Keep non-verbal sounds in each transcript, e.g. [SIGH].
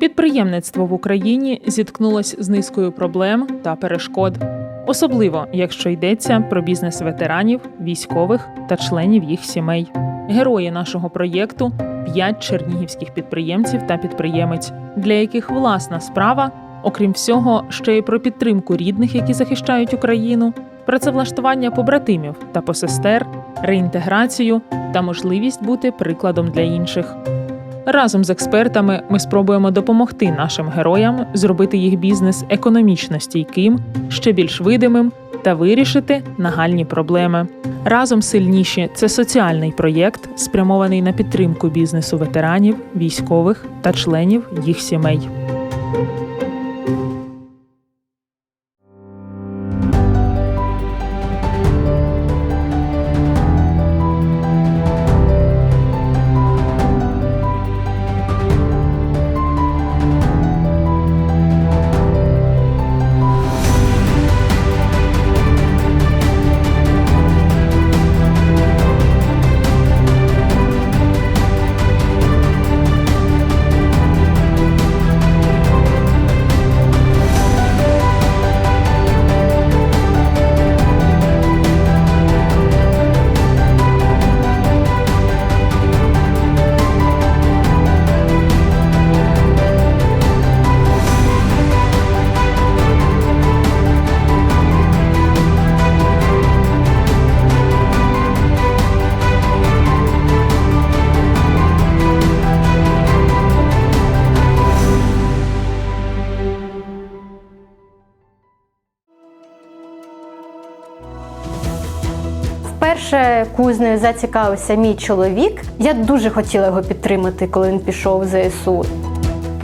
Підприємництво в Україні зіткнулось з низкою проблем та перешкод, особливо якщо йдеться про бізнес ветеранів, військових та членів їх сімей. Герої нашого проєкту п'ять чернігівських підприємців та підприємець, для яких власна справа, окрім всього, ще й про підтримку рідних, які захищають Україну, працевлаштування побратимів та посестер, реінтеграцію та можливість бути прикладом для інших. Разом з експертами ми спробуємо допомогти нашим героям зробити їх бізнес економічно стійким, ще більш видимим та вирішити нагальні проблеми. Разом сильніші це соціальний проєкт, спрямований на підтримку бізнесу ветеранів, військових та членів їх сімей. Вперше кузнею зацікавився мій чоловік. Я дуже хотіла його підтримати, коли він пішов в ЗСУ.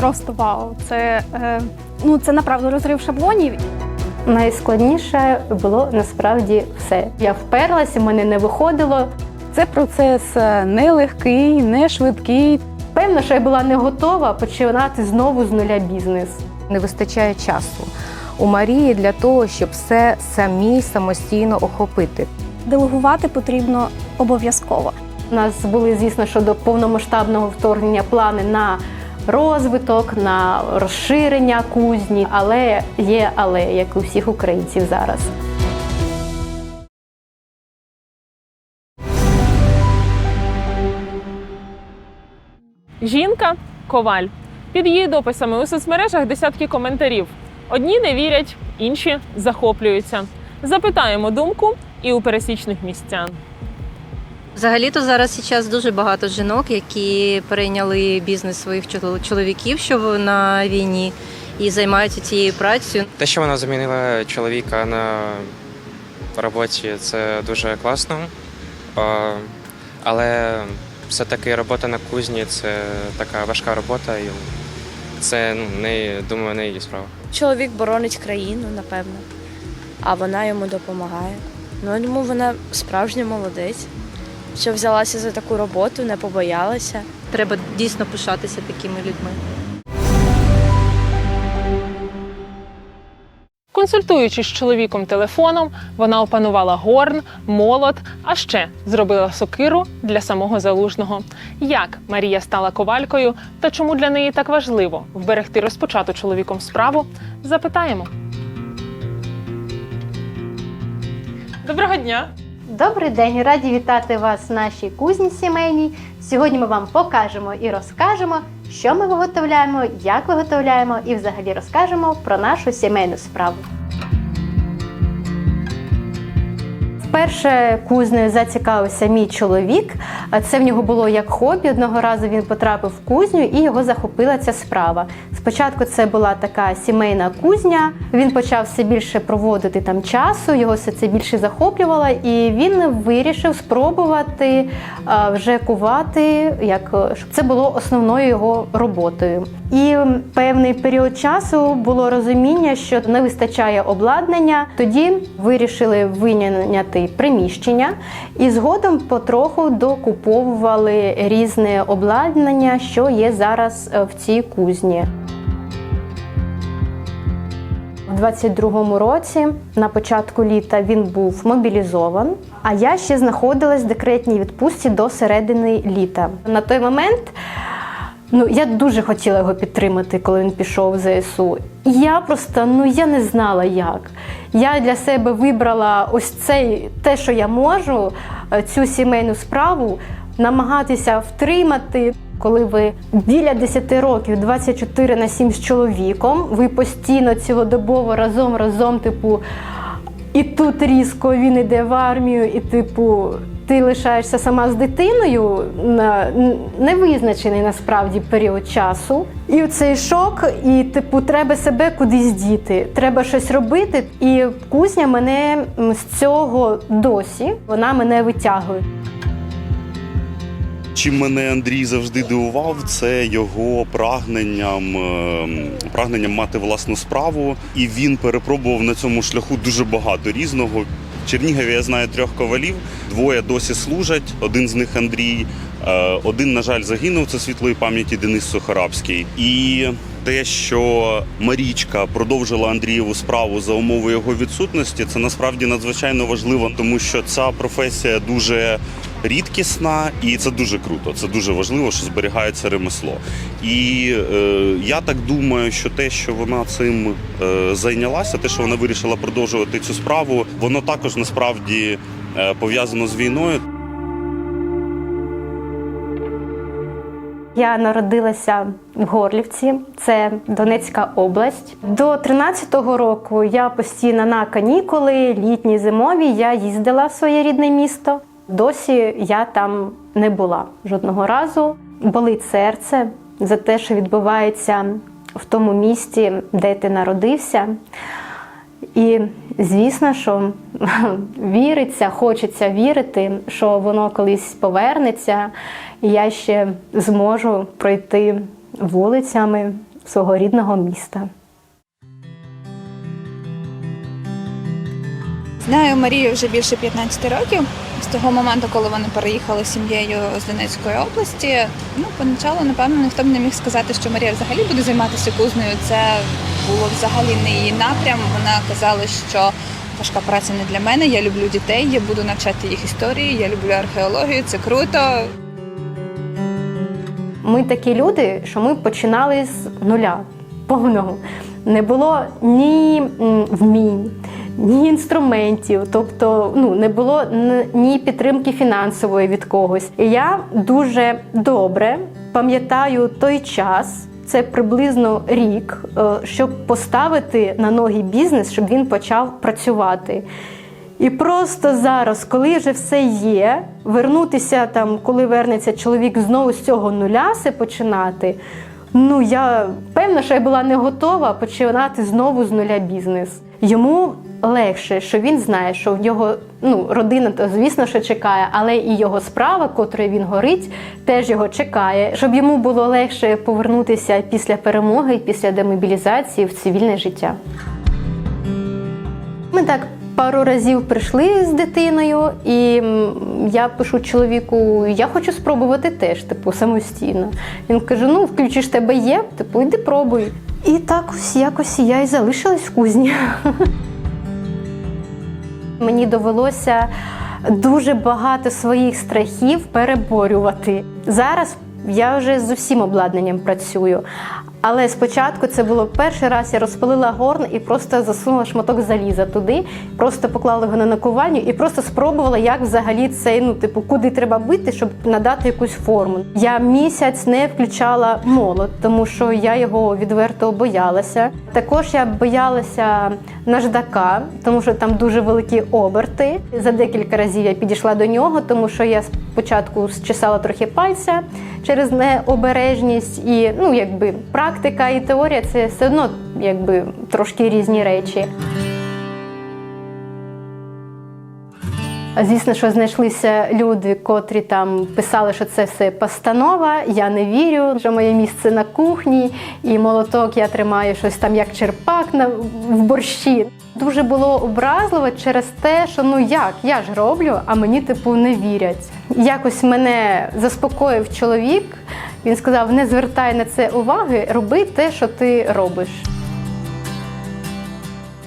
Просто вау. Це, е, ну, це направду розрив шаблонів. Найскладніше було насправді все. Я вперлася, в мене не виходило. Це процес е, нелегкий, не швидкий. Певно, що я була не готова починати знову з нуля бізнес. не вистачає часу у Марії для того, щоб все самі самостійно охопити. Делегувати потрібно обов'язково. У нас були, звісно, що до повномасштабного вторгнення плани на розвиток, на розширення кузні, але є але, як у всіх українців зараз. Жінка коваль. Під її дописами у соцмережах десятки коментарів. Одні не вірять, інші захоплюються. Запитаємо думку і у пересічних містян. Взагалі-то зараз зараз дуже багато жінок, які перейняли бізнес своїх чол- чоловіків, що на війні, і займаються цією працею. Те, що вона замінила чоловіка на роботі, це дуже класно. Але все-таки робота на кузні це така важка робота, і це ну, не думаю, не її справа. Чоловік боронить країну, напевно, а вона йому допомагає. Ну, я думаю, вона справжня молодець, що взялася за таку роботу, не побоялася. Треба дійсно пишатися такими людьми. Консультуючись з чоловіком телефоном, вона опанувала горн, молот, а ще зробила сокиру для самого залужного. Як Марія стала ковалькою та чому для неї так важливо вберегти розпочату чоловіком справу, запитаємо. Доброго дня! Добрий день, раді вітати вас в нашій кузні сімейній. Сьогодні ми вам покажемо і розкажемо, що ми виготовляємо, як виготовляємо, і взагалі розкажемо про нашу сімейну справу. Вперше кузнею зацікавився мій чоловік. Це в нього було як хобі. Одного разу він потрапив в кузню і його захопила ця справа. Спочатку це була така сімейна кузня. Він почав все більше проводити там часу, його все це більше захоплювало, і він вирішив спробувати вже кувати, як щоб це було основною його роботою. І певний період часу було розуміння, що не вистачає обладнання. Тоді вирішили виняти приміщення і згодом потроху докуповували різне обладнання, що є зараз е, в цій кузні. У 22-му році, на початку літа, він був мобілізован, а я ще знаходилась в декретній відпустці до середини літа. На той момент Ну, я дуже хотіла його підтримати, коли він пішов в ЗСУ. Я просто ну я не знала як. Я для себе вибрала ось цей те, що я можу, е, цю сімейну справу намагатися втримати. Коли ви біля 10 років, 24 на 7 з чоловіком, ви постійно цілодобово разом разом, типу, і тут різко він іде в армію, і типу, ти лишаєшся сама з дитиною на невизначений насправді період часу. І цей шок, і типу, треба себе кудись діти, треба щось робити. І кузня мене з цього досі вона мене витягує. Чим мене Андрій завжди дивував, це його прагненням, е, прагненням мати власну справу. І він перепробував на цьому шляху дуже багато різного. В Чернігові я знаю трьох ковалів, двоє досі служать. Один з них Андрій, е, один, на жаль, загинув. Це світлої пам'яті Денис Сухарабський. І те, що Марічка продовжила Андрієву справу за умови його відсутності, це насправді надзвичайно важливо, тому що ця професія дуже рідкісна, і це дуже круто. Це дуже важливо, що зберігається ремесло. І е, я так думаю, що те, що вона цим е, зайнялася, те, що вона вирішила продовжувати цю справу, воно також насправді е, пов'язано з війною. Я народилася в Горлівці, це Донецька область. До 13-го року я постійно на канікули, літні, зимові. Я їздила в своє рідне місто. Досі я там не була жодного разу. Болить серце за те, що відбувається в тому місті, де ти народився. І звісно, що [LAUGHS] віриться, хочеться вірити, що воно колись повернеться, і я ще зможу пройти вулицями свого рідного міста. Знаю Марію вже більше 15 років. З того моменту, коли вони переїхали з сім'єю з Донецької області, ну поначалу, напевно, ніхто б не міг сказати, що Марія взагалі буде займатися кузнею. Це було взагалі не її напрям. Вона казала, що важка праця не для мене. Я люблю дітей, я буду навчати їх історії, я люблю археологію, це круто. Ми такі люди, що ми починали з нуля повного. Не було ні вмінь, ні інструментів, тобто ну, не було ні підтримки фінансової від когось. І я дуже добре пам'ятаю той час. Це приблизно рік, е, щоб поставити на ноги бізнес, щоб він почав працювати. І просто зараз, коли вже все є, вернутися там, коли вернеться чоловік знову з цього нуля все починати. Ну я певна, що я була не готова починати знову з нуля бізнес. Йому легше, що він знає, що в нього ну, родина, то звісно, що чекає, але і його справа, котрою він горить, теж його чекає, щоб йому було легше повернутися після перемоги, після демобілізації в цивільне життя. Ми так пару разів прийшли з дитиною, і я пишу чоловіку: я хочу спробувати теж, типу, самостійно. Він каже: ну, включиш тебе є, типу, йди пробуй. І так ось якось я і залишилась в кузні. [LAUGHS] Мені довелося дуже багато своїх страхів переборювати. Зараз я вже з усім обладнанням працюю. Але спочатку це було перший раз, я розпалила горн і просто засунула шматок заліза туди, просто поклала його на накувальню і просто спробувала, як взагалі це, ну, типу, куди треба бити, щоб надати якусь форму. Я місяць не включала молот, тому що я його відверто боялася. Також я боялася наждака, тому що там дуже великі оберти. За декілька разів я підійшла до нього, тому що я спочатку зчесала трохи пальця через необережність, і ну якби практика і теорія це все одно якби трошки різні речі. Звісно, що знайшлися люди, котрі там писали, що це все постанова. Я не вірю, що моє місце на кухні, і молоток я тримаю щось там як черпак на в борщі. Дуже було образливо через те, що ну як, я ж роблю, а мені типу не вірять. Якось мене заспокоїв чоловік. Він сказав: не звертай на це уваги, роби те, що ти робиш.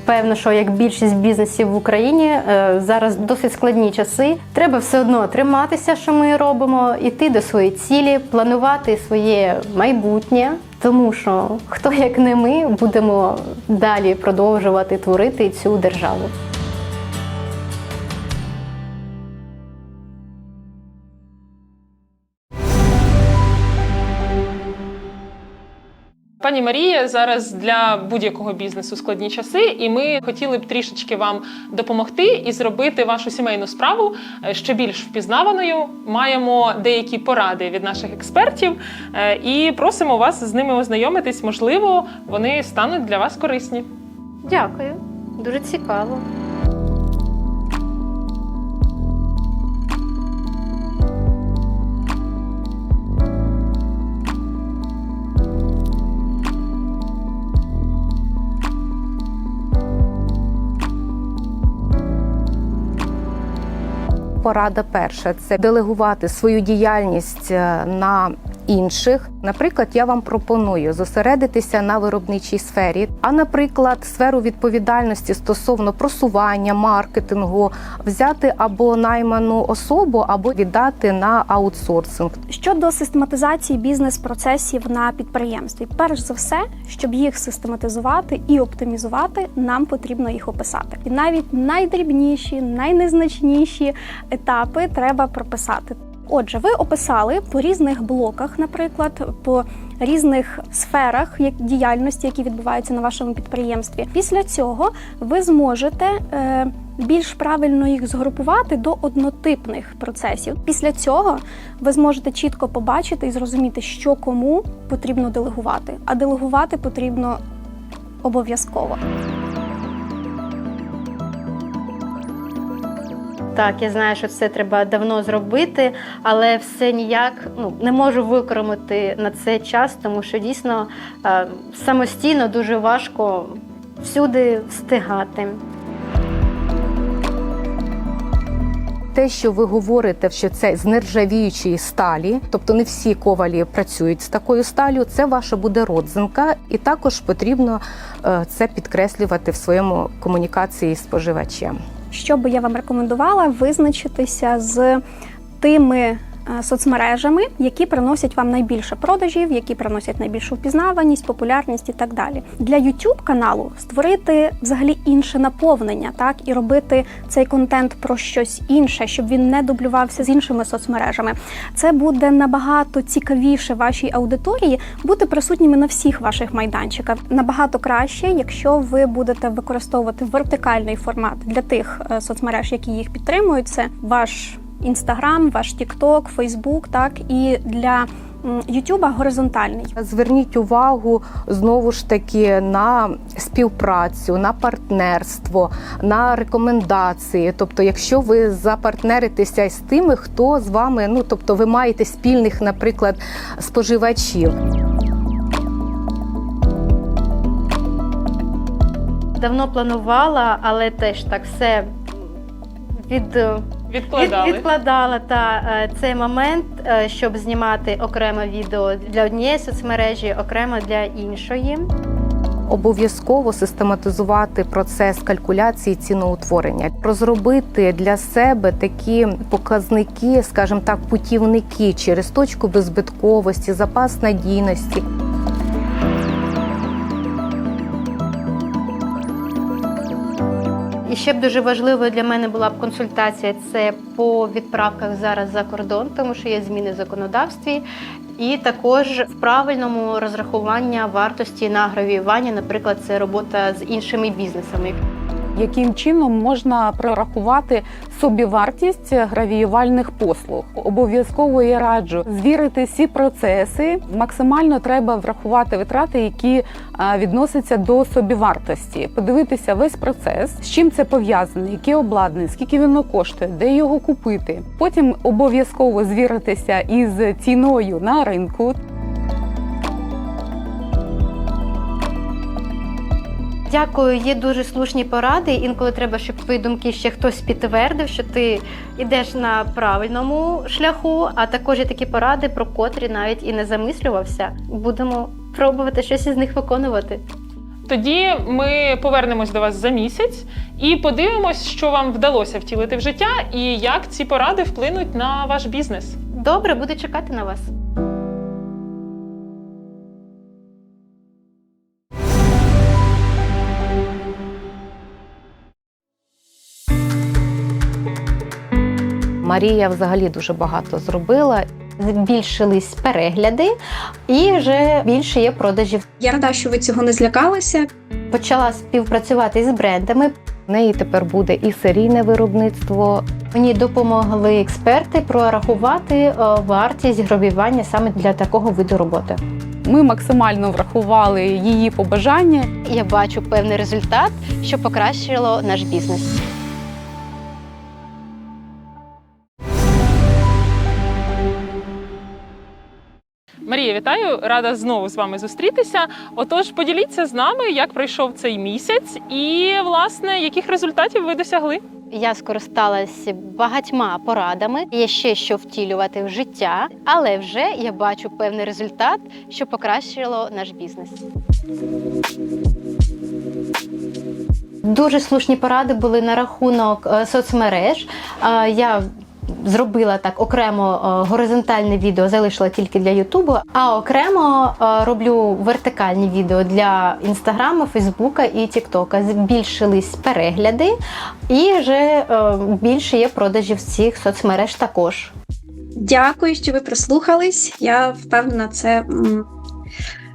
Певно, що як більшість бізнесів в Україні е, зараз досить складні часи. Треба все одно триматися, що ми робимо, іти до своєї цілі, планувати своє майбутнє. Тому що хто як не ми будемо далі продовжувати творити цю державу. Пані Марія, зараз для будь-якого бізнесу складні часи, і ми хотіли б трішечки вам допомогти і зробити вашу сімейну справу е, ще більш впізнаваною. Маємо деякі поради від наших експертів е, і просимо вас з ними ознайомитись. Можливо, вони стануть для вас корисні. Дякую, дуже цікаво. Порада перша це делегувати свою діяльність е, на інших. Наприклад, я вам пропоную зосередитися на виробничій сфері, а наприклад, сферу відповідальності стосовно просування, маркетингу взяти або найману особу, або віддати на аутсорсинг. Щодо систематизації бізнес-процесів на підприємстві, перш за все, щоб їх систематизувати і оптимізувати, нам потрібно їх описати. І навіть найдрібніші, найнезначніші етапи треба прописати. Отже, ви описали по різних блоках, наприклад, по різних сферах діяльності, які відбуваються на вашому підприємстві. Після цього ви зможете е, більш правильно їх згрупувати до однотипних процесів. Після цього ви зможете чітко побачити і зрозуміти, що кому потрібно делегувати. А делегувати потрібно обов'язково. Так, я знаю, що це треба давно зробити, але все ніяк ну, не можу використати на це час, тому що дійсно е, самостійно дуже важко всюди встигати. Те, що ви говорите, що це з нержавіючої сталі, тобто не всі ковалі працюють з такою сталю, це ваша буде родзинка, і також потрібно е, це підкреслювати в своєму комунікації з споживачем. Що би я вам рекомендувала визначитися з тими соцмережами, які приносять вам найбільше продажів, які приносять найбільшу впізнаваність, популярність і так далі. Для YouTube каналу створити взагалі інше наповнення, так і робити цей контент про щось інше, щоб він не дублювався з іншими соцмережами. Це буде набагато цікавіше вашій аудиторії бути присутніми на всіх ваших майданчиках. Набагато краще, якщо ви будете використовувати вертикальний формат для тих е, соцмереж, які їх підтримують. Це ваш Інстаграм, ваш Тікток, Фейсбук, так і для Ютуба горизонтальний. Зверніть увагу знову ж таки на співпрацю, на партнерство, на рекомендації. Тобто, якщо ви запартнеритеся з тими, хто з вами, ну тобто, ви маєте спільних, наприклад, споживачів. Давно планувала, але теж так все від, Відкладали. від, відкладала та е, цей момент, е, щоб знімати окреме відео для однієї соцмережі, окремо для іншої. Обов'язково систематизувати процес калькуляції ціноутворення, розробити для себе такі показники, скажімо так, путівники через точку беззбитковості, запас надійності. Ще б дуже важливою для мене була б консультація. Це по відправках зараз за кордон, тому що є зміни в законодавстві, і також в правильному розрахування вартості на гравіювання, наприклад, це робота з іншими бізнесами. Яким чином можна прорахувати собівартість гравіювальних послуг. Обов'язково я раджу звірити всі процеси. Максимально треба врахувати витрати, які відносяться до собівартості, подивитися весь процес, з чим це пов'язане, яке обладнання, скільки воно коштує, де його купити. Потім обов'язково звіритися із ціною на ринку. Дякую, є дуже слушні поради. Інколи треба, щоб твої думки ще хтось підтвердив, що ти йдеш на правильному шляху. А також є такі поради, про котрі навіть і не замислювався. Будемо пробувати щось із них виконувати. Тоді ми повернемось до вас за місяць і подивимось, що вам вдалося втілити в життя, і як ці поради вплинуть на ваш бізнес. Добре, буду чекати на вас. Марія взагалі дуже багато зробила. Збільшились перегляди і вже більше є продажів. Я рада, що ви цього не злякалися. Почала співпрацювати з брендами. В неї тепер буде і серійне виробництво. Мені допомогли експерти прорахувати е, вартість гробівання саме для такого виду роботи. Ми максимально врахували її побажання. Я бачу певний результат, що покращило наш бізнес. Марія, вітаю! Рада знову з вами зустрітися. Отож, поділіться з нами, як пройшов цей місяць, і власне яких результатів ви досягли. Я скористалась багатьма порадами. Є ще що втілювати в життя, але вже я бачу певний результат, що покращило наш бізнес. Дуже слушні поради були на рахунок е, соцмереж. Е, Я зробила так окремо е, горизонтальне відео, залишила тільки для Ютубу, а окремо е, роблю вертикальні відео для інстаграму, Фейсбука і Тіктока. Збільшились перегляди, і вже е, більше є продажів з цих соцмереж також. Дякую, що ви прислухались. Я впевнена, це,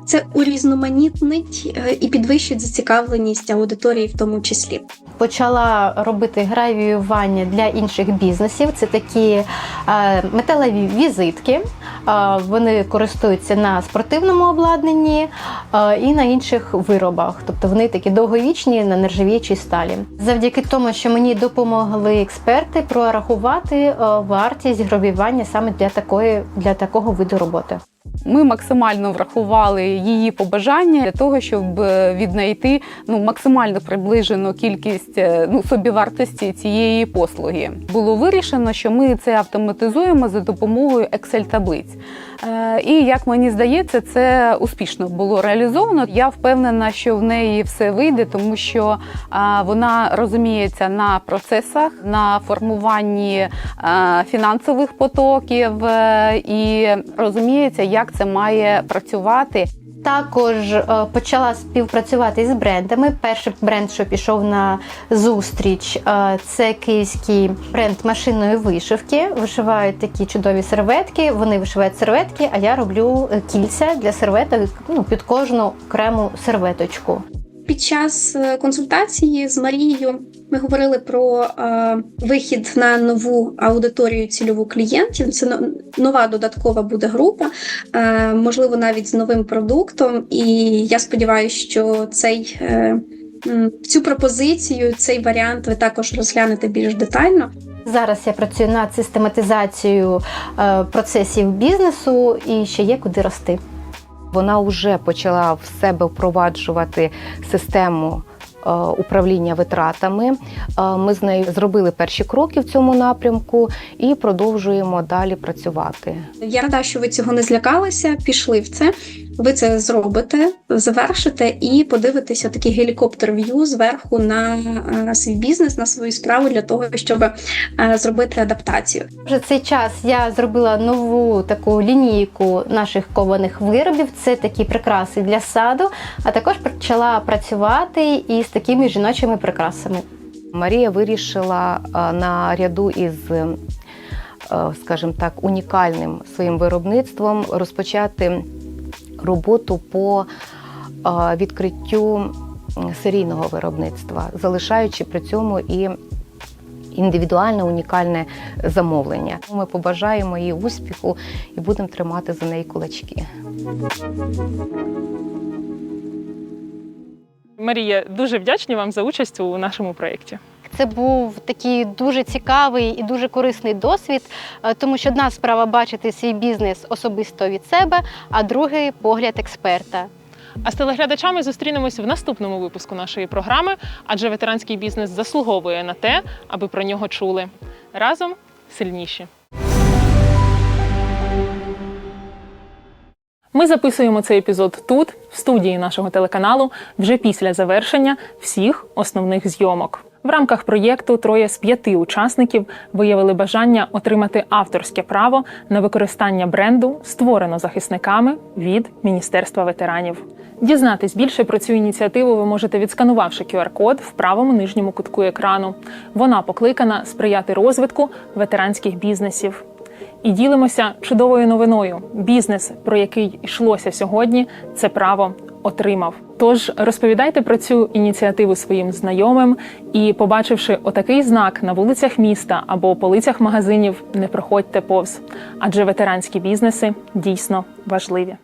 це урізноманітнить і підвищить зацікавленість аудиторії в тому числі. Почала робити гравіювання для інших бізнесів. Це такі е, металеві візитки. Е, вони користуються на спортивному обладнанні е, і на інших виробах. Тобто вони такі довговічні на нержавіючій сталі. Завдяки тому, що мені допомогли експерти прорахувати вартість гравіювання саме для такої для такого виду роботи. Ми максимально врахували її побажання для того, щоб е, віднайти ну максимально приближену кількість е, ну собівартості цієї послуги. Було вирішено, що ми це автоматизуємо за допомогою Excel таблиць. Е, І як мені здається, це успішно було реалізовано. Я впевнена, що в неї все вийде, тому що вона розуміється на процесах, на формуванні фінансових потоків і розуміється, як це має працювати. Також е, почала співпрацювати з брендами. Перший бренд, що пішов на зустріч, е, це київський бренд машинної вишивки. Вишивають такі чудові серветки. Вони вишивають серветки, а я роблю кільця для серветок ну, під кожну окрему серветочку. Під час е, консультації з Марією ми говорили про е, вихід на нову аудиторію цільову клієнтів. Це нова додаткова буде група, е, можливо, навіть з новим продуктом. І я сподіваюся, що цей, е, цю пропозицію, цей варіант ви також розглянете більш детально. Зараз я працюю над систематизацією е, процесів бізнесу і ще є куди рости. Вона вже почала в себе впроваджувати систему. е, Управління витратами Е, ми з нею зробили перші кроки в цьому напрямку і продовжуємо далі працювати. Я рада, що ви цього не злякалися, пішли в це. Ви це зробите, завершите і подивитеся такий гелікоптер-в'ю зверху на е, свій бізнес, на свою справу для того, щоб е, зробити адаптацію. Вже цей час я зробила нову таку лінійку наших кованих виробів. Це такі прикраси для саду, а також почала працювати із такими жіночими прикрасами. Марія вирішила е, на ряду із, скажімо так, унікальним своїм виробництвом розпочати роботу по відкриттю серійного виробництва, залишаючи при цьому і індивідуальне унікальне замовлення. Ми побажаємо їй успіху і будемо тримати за неї кулачки. Марія, дуже вдячні вам за участь у нашому проєкті. Це був такий дуже цікавий і дуже корисний досвід, е, тому що одна справа бачити свій бізнес особисто від себе, а другий погляд експерта. А з телеглядачами зустрінемось в наступному випуску нашої програми, адже ветеранський бізнес заслуговує на те, аби про нього чули. Разом сильніші. Ми записуємо цей епізод тут, в студії нашого телеканалу, вже після завершення всіх основних зйомок. В рамках проєкту троє з п'яти учасників виявили бажання отримати авторське право на використання бренду, створено захисниками від Міністерства ветеранів. Дізнатись більше про цю ініціативу ви можете відсканувавши QR-код в правому нижньому кутку екрану. Вона покликана сприяти розвитку ветеранських бізнесів. І ділимося чудовою новиною. Бізнес, про який йшлося сьогодні, це право отримав. Тож розповідайте про цю ініціативу своїм знайомим і, побачивши отакий знак на вулицях міста або полицях магазинів, не проходьте повз, адже ветеранські бізнеси дійсно важливі.